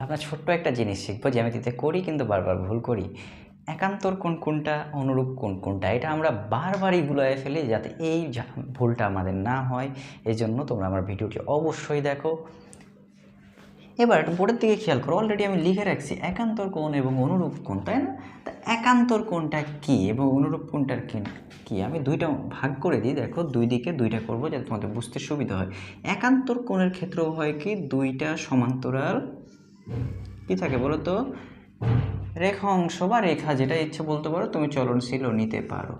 আমরা ছোট্ট একটা জিনিস শিখব জ্যামিতিতে করি কিন্তু বারবার ভুল করি। একান্তর কোন কোনটা, অনুরূপ কোন কোনটা, এটা আমরা বারবারই ভুলায় ফেলি যাতে এই ভুলটা আমাদের না হয়। এই জন্য তোমরা আমার ভিডিওটি অবশ্যই দেখো। এবার বোর্ডের দিকে খেয়াল করো অলরেডি আমি লিখে রাখছি একান্তর কোণ এবং অনুরূপ কোণ, তাই না? তা একান্তর কোণটা কি এবং অনুরূপ কোণটার কি কি? আমি দুইটা ভাগ করে দিই, দেখো, দুই দিকে দুইটা করব যাতে তোমাদের বুঝতে সুবিধা হয়। একান্তর কোণের ক্ষেত্রেও হয় কি, দুইটা সমান্তরাল কি থাকে বলো তো? রেখা অংশ বা রেখা যেটা ইচ্ছে বলতে পারো, তুমি চলনশীলও নিতে পারো।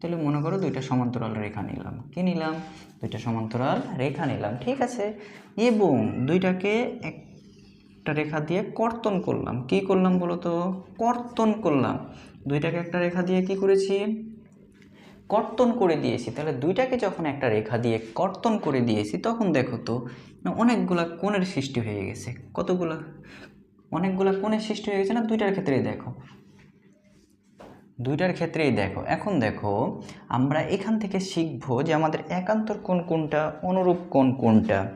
তাহলে মনে করো দুইটা সমান্তরাল রেখা নিলাম। কি নিলাম? দুইটা সমান্তরাল রেখা নিলাম, ঠিক আছে? এবং দুইটাকে একটা রেখা দিয়ে কর্তন করলাম। কি করলাম বলো তো? কর্তন করলাম। দুইটাকে একটা রেখা দিয়ে কি করেছি? কর্তন করে দিয়েছি। তাহলে দুইটাকে যখন একটা রেখা দিয়ে কর্তন করে দিয়েছি, তখন দেখো তো, অনেকগুলা কোণের সৃষ্টি হয়ে গেছে। কতগুলা? অনেকগুলা কোণের সৃষ্টি হয়ে গেছে না? দুইটার ক্ষেত্রেই দেখো। দুইটার ক্ষেত্রেই দেখো। এখন দেখো, আমরা এখান থেকে শিখব যে আমাদের একান্তর কোন কোনটা, অনুরূপ কোন কোনটা।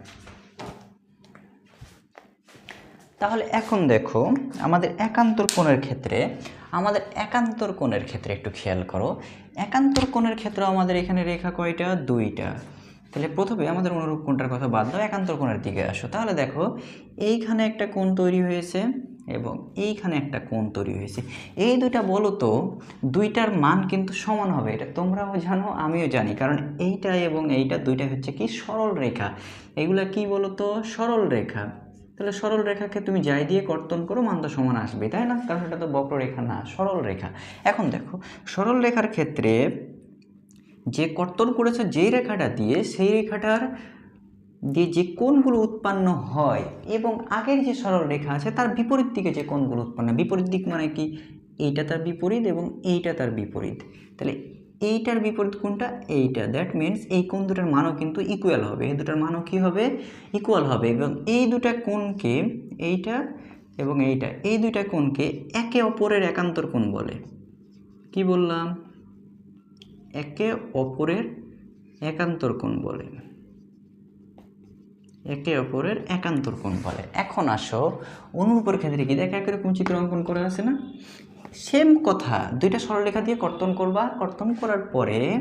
তাহলে এখন দেখো, আমাদের একান্তর কোণের ক্ষেত্রে, আমাদের একান্তর কোণের ক্ষেত্রে একটু খেয়াল করো। একান্তর কোণের ক্ষেত্রে আমাদের এখানে রেখা কয়টা? দুইটা। তাহলে প্রথমে আমাদের অনুরূপ কোণটার কথা বাদ দাও, একান্তর কোণের দিকে আসো। তাহলে দেখো, এইখানে একটা কোণ তৈরি হয়েছে এবং এইখানে একটা কোণ তৈরি হয়েছে। এই দুইটা বলো তো, দুইটার মান কিন্তু সমান হবে। এটা তোমরাও জানো, আমিও জানি। কারণ এইটা এবং এইটা দুইটা হচ্ছে কি সরল রেখা। এগুলা কি বলো তো? সরল রেখা। তাহলে সরল রেখাকে তুমি যাই দিয়ে কর্তন করো, মান তো সমান আসবে, তাই না? কারণ এটা তো বক্ররেখা না, সরল রেখা। এখন দেখো, সরল রেখার ক্ষেত্রে যে কর্তন করেছে যেই রেখাটা দিয়ে, সেই রেখাটার দিয়ে যে কোণগুলো উৎপন্ন হয় এবং আগের যে সরল রেখা আছে, তার বিপরীত দিকে যে কোণগুলো উৎপন্ন বিপরীত দিক মানে কি? এইটা তার বিপরীত এবং এইটা তার বিপরীত। তাহলে এইটার বিপরীত কোনটা? এইটা। দ্যাট মিন্স এই কোন দুটার মানও কিন্তু ইকুয়াল হবে। এই দুটার মানও কী হবে? ইকুয়াল হবে। এবং এই দুটা কোণকে এইটা এবং এইটা। এই দুইটা কোণকে একে অপরের একান্তর কোণ বলে। কি বললাম? একে অপরের একান্তর কোণ বলে। একে অপরের একান্তর কোণ বলে। এখন আসো, অনুরূপের ক্ষেত্রে কি? দেখো একরকম চিত্র অঙ্কন করা আছে না? সেম কথা, দুইটা সরলরেখা দিয়ে কর্তন করবা। কর্তন করার পরে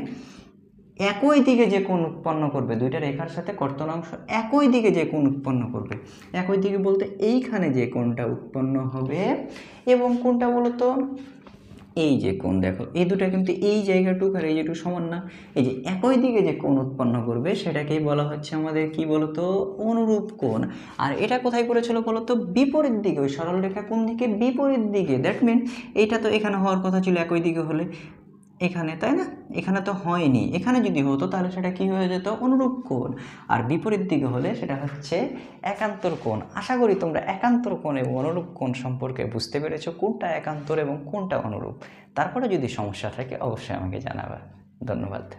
একই দিকে যে কোন উৎপন্ন করবে, দুইটা রেখার সাথে কর্তন অংশ একই দিকে যে কোন উৎপন্ন করবে। একই দিকে বলতে এইখানে যে কোনটা উৎপন্ন হবে এবং কোনটা বলতো এই যে কোণ, দেখো, এই দুটো কিন্তু এই জায়গাটুক আর এই যেটুকু সমান না। এই যে একই দিকে যে কোণ উৎপন্ন করবে, সেটাকেই বলা হচ্ছে আমাদের কি বলতো? অনুরূপ কোণ। আর এটা কোথায় করেছিল বলতো? বিপরীত দিকে, ওই সরলরেখা কোন দিকে বিপরীত দিকে। দ্যাট মিন এটা তো এখানে হওয়ার কথা ছিল, একই দিকে হলে। এখানে, তাই না? এখানে তো হয়নি। এখানে যদি হতো, তাহলে সেটা কি হয়ে যেত? অনুরূপ কোণ। আর বিপরীত দিকে হলে সেটা হচ্ছে একান্তর কোণ। আশা করি তোমরা একান্তর কোণ এবং অনুরূপ কোণ সম্পর্কে বুঝতে পেরেছ কোনটা একান্তর এবং কোনটা অনুরূপ। তারপরে যদি সমস্যা থাকে, অবশ্যই আমাকে জানাবে। ধন্যবাদ।